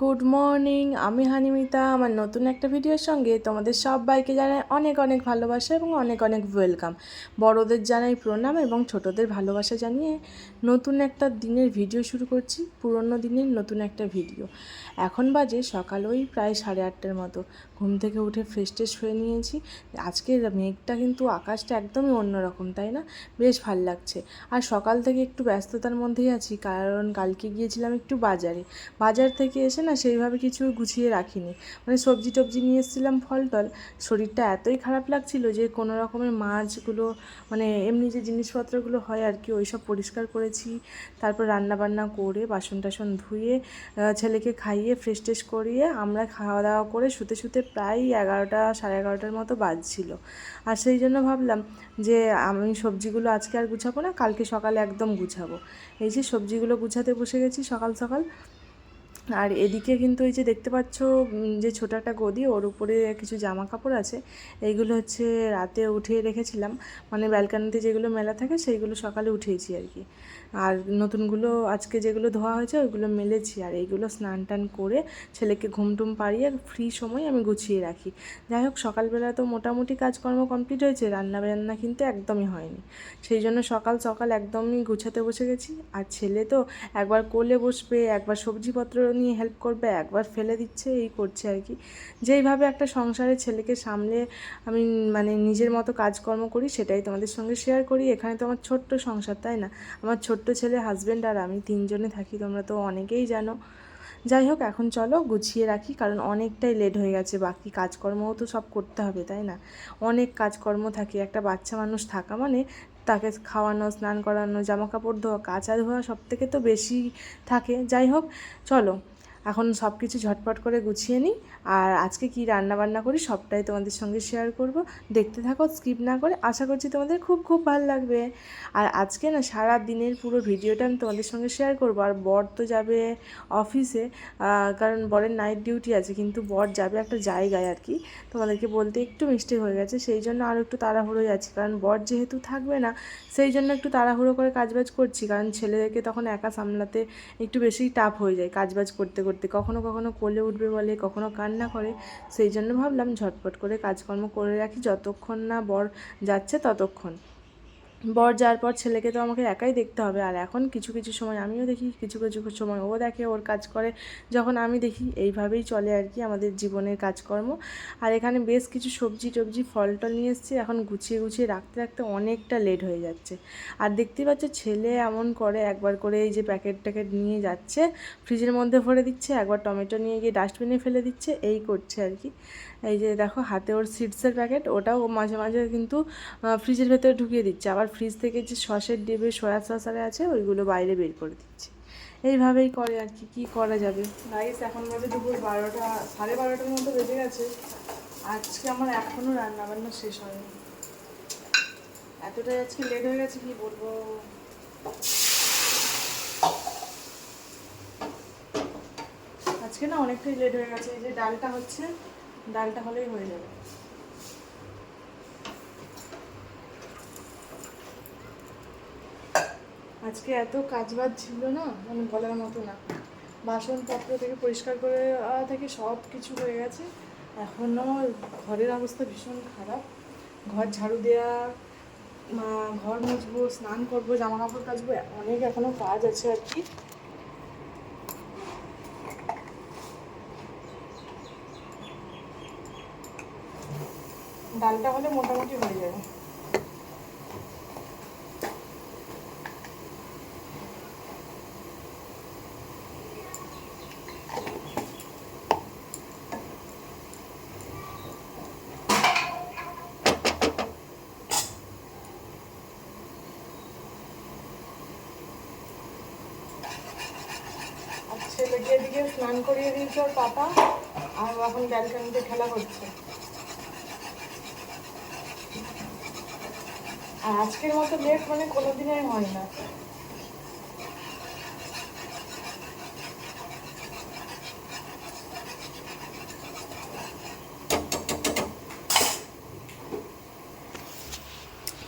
Good morning, আমি হানিমিতা। আমার নতুন একটা ভিডিওর সঙ্গে তোমাদের সবাইকে জানাই অনেক অনেক ভালোবাসা এবং অনেক অনেক ওয়েলকাম। বড়দের জানাই প্রণাম এবং ছোটদের ভালোবাসা জানিয়ে নতুন একটা দিনের ভিডিও শুরু করছি, পুরনো দিনের নতুন একটা ভিডিও। এখন বাজে সকাল ওই প্রায় সাড়ে আটটার মতো। ঘুম থেকে উঠে ফ্রেশ ট্রেশ হয়ে নিয়েছি। আজকের মেঘটা কিন্তু আকাশটা একদমই অন্যরকম, তাই না? বেশ ভালো লাগছে। আর সকাল থেকে একটু ব্যস্ততার মধ্যেই আছি, কারণ কালকে গিয়েছিলাম একটু বাজারে। বাজার থেকে এসে না সেইভাবে কিছু গুছিয়ে রাখিনি। মানে সবজি টবজি নিয়ে এসেছিলাম ফল টল। শরীরটা এতই খারাপ লাগছিল যে কোনো রকমের মাছগুলো মানে এমনি যে জিনিসপত্রগুলো হয় আর কি ওই সব পরিষ্কার করেছি। তারপর রান্না বান্না করে বাসন টাসন ধুয়ে ছেলেকে খাইয়ে ফ্রেশ ট্রেশ করিয়ে আমরা খাওয়া দাওয়া করে শুতে শুতে প্রায় এগারোটা, সাড়ে এগারোটার মতো বাজছিল। আর সেই জন্য ভাবলাম যে আমি সবজিগুলো আজকে আর গুছাবো না, কালকে সকালে একদম গুছাবো। এই যে সবজিগুলো গুছাতে বসে গেছি সকাল সকাল। আর এদিকে কিন্তু এই যে দেখতে পাচ্ছ যে ছোট একটা গদি, ওর উপরে কিছু জামা কাপড় আছে। এইগুলো হচ্ছে রাতে উঠিয়ে রেখেছিলাম। মানে ব্যালকানিতে যেগুলো মেলা থাকে, সেইগুলো সকালে উঠিয়েছি আর কি। আর নতুনগুলো আজকে যেগুলো ধোয়া হয়েছে, ওইগুলো মেলেছি। আর এইগুলো স্নান টান করে ছেলেকে ঘুম টুম পাড়িয়ে ফ্রি সময় আমি গুছিয়ে রাখি। যাই হোক, সকালবেলা তো মোটামুটি কাজকর্ম কমপ্লিট হয়েছে রান্না বান্না কিন্তু একদমই হয়নি। সেই জন্য সকাল সকাল একদমই গুছাতে বসে গেছি। আর ছেলে তো একবার কোলে বসবে, একবার সবজিপত্র নিয়ে হেল্প করবে, একবার ফেলে দিচ্ছে, এই করছে আর কি। যেইভাবে একটা সংসারে ছেলেকে সামলে আমি মানে নিজের মতো কাজকর্ম করি, সেটাই তোমাদের সঙ্গে শেয়ার করি। এখানে তো আমার ছোট্ট সংসার, তাই না? আমার ছোট্ট ছেলে হাজব্যান্ড আর আমি তিনজনে থাকি, তোমরা তো অনেকেই জানো। যাই হোক, এখন চলো গুছিয়ে রাখি, কারণ অনেকটাই লেট হয়ে গেছে, বাকি কাজকর্মও তো সব করতে হবে, তাই না? অনেক কাজকর্ম থাকে, একটা বাচ্চা মানুষ থাকা মানে তাকে খাওয়ানো, স্নান করানো জামা কাপড় ধোয়া, কাচা ধোয়া সব থেকে তো বেশি থাকে। যাই হোক, চলো। এখন সব কিছু ঝটপট করে গুছিয়ে নিই আর আজকে কি রান্না বান্না করি সবটাই তোমাদের সঙ্গে শেয়ার করব। দেখতে থাকো স্কিপ না করে, আশা করছি তোমাদের খুব খুব ভালো লাগবে। আর আজকে না সারা দিনের পুরো ভিডিওটা আমি তোমাদের সঙ্গে শেয়ার করব। আর বর তো যাবে অফিসে কারণ বরের নাইট ডিউটি আছে, কিন্তু বর যাবে একটা জায়গায় আর কি। তোমাদেরকে বলতে একটু মিস্টেক হয়ে গেছে, সেই জন্য আরও একটু তাড়াহুড়োই আছি কারণ বর যেহেতু থাকবে না, সেই জন্য একটু তাড়াহুড়ো করে কাজবাজ করছি। কারণ ছেলেদেরকে তখন একা সামলাতে একটু বেশি টাফ হয়ে যায় কাজবাজ করতে করতে। কখনো কখনো কোলে উঠবে বলে, কখনো কান্না করে। সেই জন্য ভাবলাম ঝটপট করে কাজকর্ম করে রাখি, যতক্ষণ না বর যাচ্ছে ততক্ষণ। বর যাওয়ার পর ছেলেকে তো আমাকে একাই দেখতে হবে। আর এখন কিছু কিছু সময় আমিও দেখি, কিছু কিছু সময় ও দেখে, ওর কাজ করে। যখন আমি দেখি, এইভাবেই চলে আর কি আমাদের জীবনের কাজকর্ম। আর এখানে বেশ কিছু সবজি টবজি ফল টল নিয়ে এসেছি। এখন গুছিয়ে গুছিয়ে রাখতে রাখতে অনেকটা লেট হয়ে যাচ্ছে। আর দেখতেই পাচ্ছ, ছেলে এমন করে একবার করে এই যে প্যাকেট ট্যাকেট নিয়ে যাচ্ছে ফ্রিজের মধ্যে ভরে দিচ্ছে, একবার টমেটো নিয়ে গিয়ে ডাস্টবিনে ফেলে দিচ্ছে, এই করছে আর কি। এই যে দেখো, হাতে ওর সিডসের প্যাকেট ওটাও মাঝে মাঝে কিন্তু ফ্রিজের ভেতরে ঢুকিয়ে দিচ্ছে। আবার ফ্রিজ থেকে যে সসের ডিবে সয়া সস আরে আছে, ওইগুলো বাইরে বের করে দিচ্ছি। এইভাবেই করে আর কি, কী করা যাবে? গাইস এখন বাজে দুপুর বারোটা, সাড়ে বারোটার মতো বেজে গেছে। আজকে আমার এখনও রান্না বান্না শেষ হয়নি। এতটাই আজকে লেট হয়ে গেছে, কি বলব? আজকে না অনেকটাই লেট হয়ে গেছে, এই যে ডালটা হচ্ছে, ডালটা হলেই হয়ে যাবে। আজকে এত কাজবাজ ছিল না মানে বলার মতো না। বাসনপত্র থেকে পরিষ্কার করে থেকে সব কিছু হয়ে গেছে। এখনও ঘরের অবস্থা ভীষণ খারাপ। ঘর ঝাড়ু দেওয়া ঘর মুছবো, স্নান করব জামা কাপড় কাচবো, অনেক এখনও কাজ আছে আর কি। ডালটা হলে মোটামুটি হয়ে যাবে। ছেলেকে এদিকে স্নান করিয়ে দিয়েছে ওর পাপা, আর এখন ব্যালকানিতে খেলা করছে। আর আজকের মতো লেট মানে কোনোদিনই হয় না।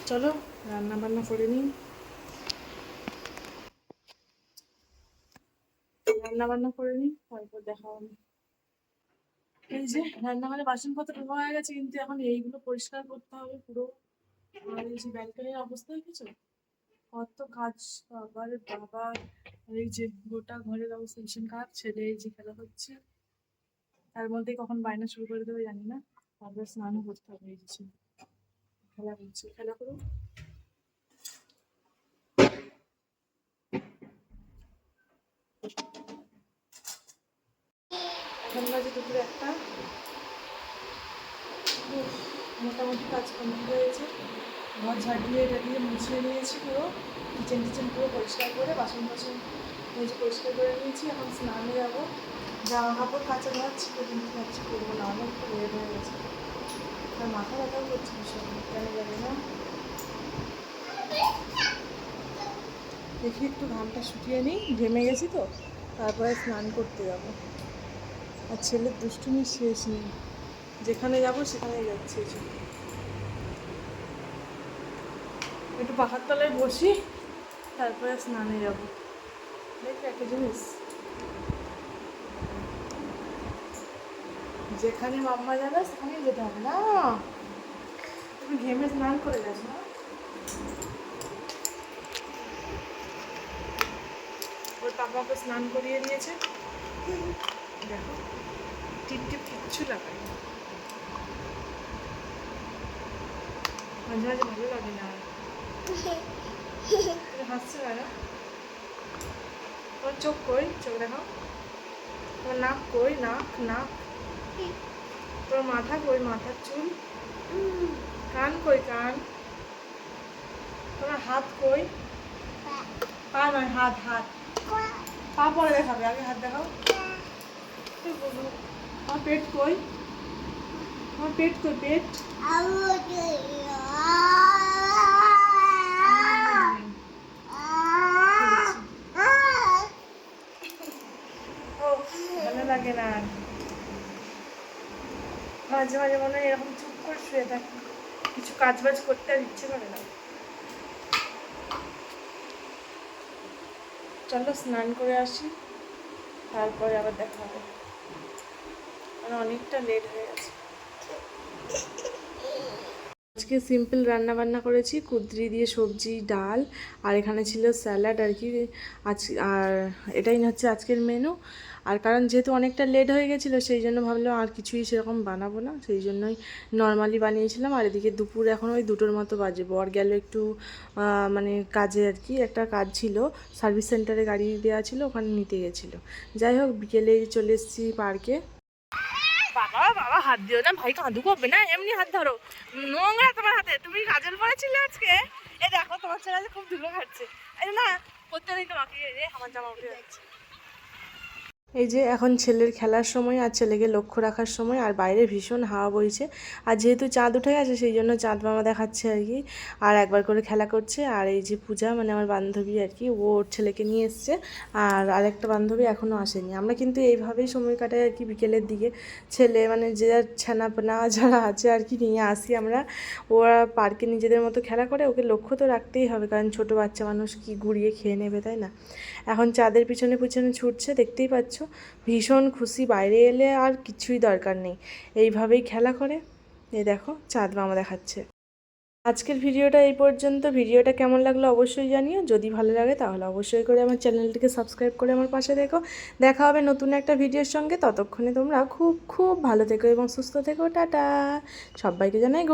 চলো রান্না বান্না করে নিই। রান্না বান্না করে নিই, তারপর দেখা হবে। এই যে রান্না মানে বাসনপত্র ধোয়া হয়ে গেছে, কিন্তু এখন এইগুলো পরিষ্কার করতে হবে পুরো। আর এই যে ব্যালকনির অবস্থা দেখেছ? কত কাজ, বাবার বাবা এই যে গোটা ঘরের অবস্থা, ভীষণ খারাপ, ছেলে এই যে খেলা হচ্ছে। তার মধ্যে কখন বায়না শুরু করে দেবে জানি না, তারপর স্নানও করতে হবে এই যে। খেলা করছে, খেলা করুন এখন বাজে দুপুরে একটা। মোটামুটি কাজ কমপ্লিট হয়েছে। ঘর ঝাড়িয়ে টাড়িয়ে মুছিয়ে নিয়েছি পুরো। কিচেন টিচেন পুরো পরিষ্কার করে, বাসন টাসন হয়েছে পরিষ্কার করে নিয়েছি। এখন স্নানে যাব। জামা কাপড়, কাচা ছিল কিন্তু ভাবছি করব না অনেক লেট হয়ে গেছে। আর মাথা ব্যথাও করছে ভীষণ, কেন জানি না। দেখি একটু ঘামটা শুকিয়ে নিই, ঘেমে গেছি তো। তারপরে স্নান করতে যাব। আর ছেলের দুষ্টুমি শেষ নেই। যেখানে যাব সেখানেই যাচ্ছে একটু পাহাড় তলায় বসি, তারপরে স্নানে যাব। দেখ একটা জিনিস। যেখানে মাম্মা যাবে সেখানেই যেতে হবে না। তুমি ঘেমে স্নান করে গেছো না? ওর পাপাকে স্নান করিয়ে দিয়েছে। দেখো। টিপ টিপ কিচ্ছু লাগাই মাঝে মাঝে ভালো লাগে না। হাসছো কেন তোমার চোখ কই? চোখ দেখাও। তোমার নাক কই? নাক নাক। তোমার মাথা কই? মাথার চুল। কান কই? কান। তোমার হাত কই? পা। নয় হাত হাত। পা পরে দেখাবে। আগে হাত দেখাও। পেট কই? আমার পেট কই পেট? ভালো লাগে না মাঝে মাঝে মনে হয় এরকম চুপ করে শুয়ে থাকি। কিছু কাজ বাজ করতে আর ইচ্ছে করে না। চলো স্নান করে আসি, তারপরে আবার দেখা হবে। অনেকটা লেট হয়ে গেছে। আজকে সিম্পল রান্না বান্না করেছি, কুদ্রি দিয়ে সবজি, ডাল, আর এখানে ছিল স্যালাড আর কি। আজ, আর এটাই হচ্ছে আজকের মেনু আর কারণ যেহেতু অনেকটা লেট হয়ে গেছিল, সেই জন্য ভাবলাম আর কিছুই সেরকম বানাবো না। সেই জন্যই নর্মালি বানিয়েছিলাম। আর এদিকে দুপুর এখন ওই দুটোর মতো বাজে। বর গেল একটু মানে কাজে আর কি, একটা কাজ ছিল। সার্ভিস সেন্টারে গাড়ি দেওয়া ছিল, ওখানে নিতে গেছিল। যাই হোক বিকেলে চলে এসেছি পার্কে বাবা বাবা, হাত দিও না, ভাই কাঁদু করবে না? এমনি হাত ধরো। নোংরা তোমার হাতে। তুমি কাজল পরেছিলে আজকে? এ দেখো, তোমার ছেলে খুব ধুলো খাচ্ছে। না, করতে নেই তোমাকে। রে আমার জামা উঠে যাচ্ছে। এই যে এখন ছেলের খেলার সময় আর ছেলেকে লক্ষ্য রাখার সময় আর বাইরে ভীষণ হাওয়া বইছে। আর যেহেতু চাঁদ উঠে গেছে, সেই জন্য চাঁদ মামা দেখাচ্ছে আর কি। আর একবার করে খেলা করছে। আর এই যে পূজা মানে আমার বান্ধবী আর কি, ও ওর ছেলেকে নিয়ে এসছে। আর আরেকটা বান্ধবী এখনও আসেনি। আমরা কিন্তু এইভাবেই সময় কাটাই আর কি বিকেলের দিকে। ছেলে মানে যে যার ছানাপোনা যারা আছে আর কি নিয়ে আসি আমরা। ওরা পার্কে নিজেদের মতো খেলা করে, ওকে লক্ষ্য তো রাখতেই হবে। কারণ ছোট বাচ্চা মানুষ কি গুড়িয়ে খেয়ে নেবে, তাই না? এখন চাঁদের পিছনে পিছনে ছুটছে, দেখতেই পাচ্ছ। ভীষণ খুশি, বাইরে এলে আর কিছুই দরকার নেই। এইভাবেই খেলা করে। এই দেখো, চাঁদ মামা দেখাচ্ছে। আজকের ভিডিওটা এই পর্যন্ত। ভিডিওটা কেমন লাগল অবশ্যই জানিও। যদি ভালো লাগে তাহলে অবশ্যই করে আমার চ্যানেলটিকে সাবস্ক্রাইব করে আমার পাশে দেখো দেখা হবে নতুন একটা ভিডিওর সঙ্গে। ততক্ষণে তোমরা খুব খুব ভালো থেকো এবং সুস্থ থেকো। টাটা! সবাইকে জানাই